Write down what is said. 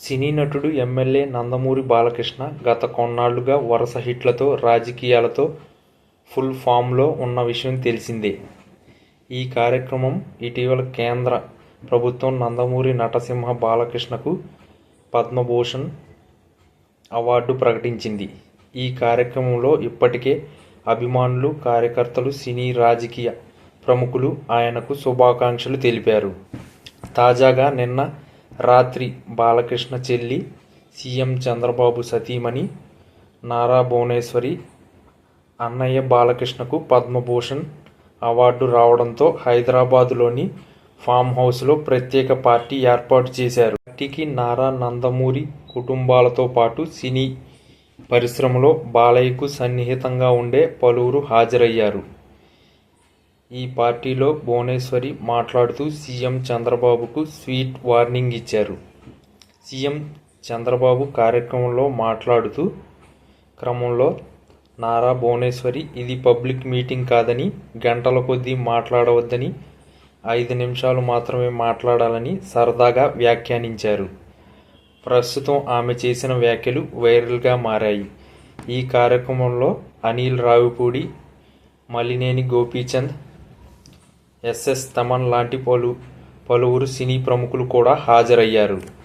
సినీ నటుడు ఎమ్మెల్యే నందమూరి బాలకృష్ణ గత కొన్నాళ్ళుగా వరుస హిట్లతో రాజకీయాలతో ఫుల్ ఫామ్లో ఉన్న విషయం తెలిసిందే. ఈ కార్యక్రమం ఇటీవల కేంద్ర ప్రభుత్వం నందమూరి నటసింహ బాలకృష్ణకు పద్మభూషణ్ అవార్డు ప్రకటించింది. ఈ కార్యక్రమంలో ఇప్పటికే అభిమానులు, కార్యకర్తలు, సినీ, రాజకీయ ప్రముఖులు ఆయనకు శుభాకాంక్షలు తెలిపారు. తాజాగా నిన్న రాత్రి బాలకృష్ణ చెల్లి, సీఎం చంద్రబాబు సతీమణి నారా భువనేశ్వరి అన్నయ్య బాలకృష్ణకు పద్మభూషణ్ అవార్డు రావడంతో హైదరాబాద్లోని ఫామ్హౌస్లో ప్రత్యేక పార్టీ ఏర్పాటు చేశారు. పార్టీకి నారా, నందమూరి కుటుంబాలతో పాటు సినీ పరిశ్రమలో బాలయ్యకు సన్నిహితంగా ఉండే పలువురు హాజరయ్యారు. ఈ పార్టీలో భువనేశ్వరి మాట్లాడుతూ సీఎం చంద్రబాబుకు స్వీట్ వార్నింగ్ ఇచ్చారు. సీఎం చంద్రబాబు కార్యక్రమంలో మాట్లాడుతూ క్రమంలో నారా భువనేశ్వరి ఇది పబ్లిక్ మీటింగ్ కాదని, గంటల కొద్దీ మాట్లాడవద్దని, ఐదు నిమిషాలు మాత్రమే మాట్లాడాలని సరదాగా వ్యాఖ్యానించారు. ప్రస్తుతం ఆమె చేసిన వ్యాఖ్యలు వైరల్గా మారాయి. ఈ కార్యక్రమంలో అనిల్ రావిపూడి, మలినేని గోపీచంద్, ఎస్ఎస్ తమన్ లాంటి పలు పలువురు సినీ ప్రముఖులు కూడా హాజరయ్యారు.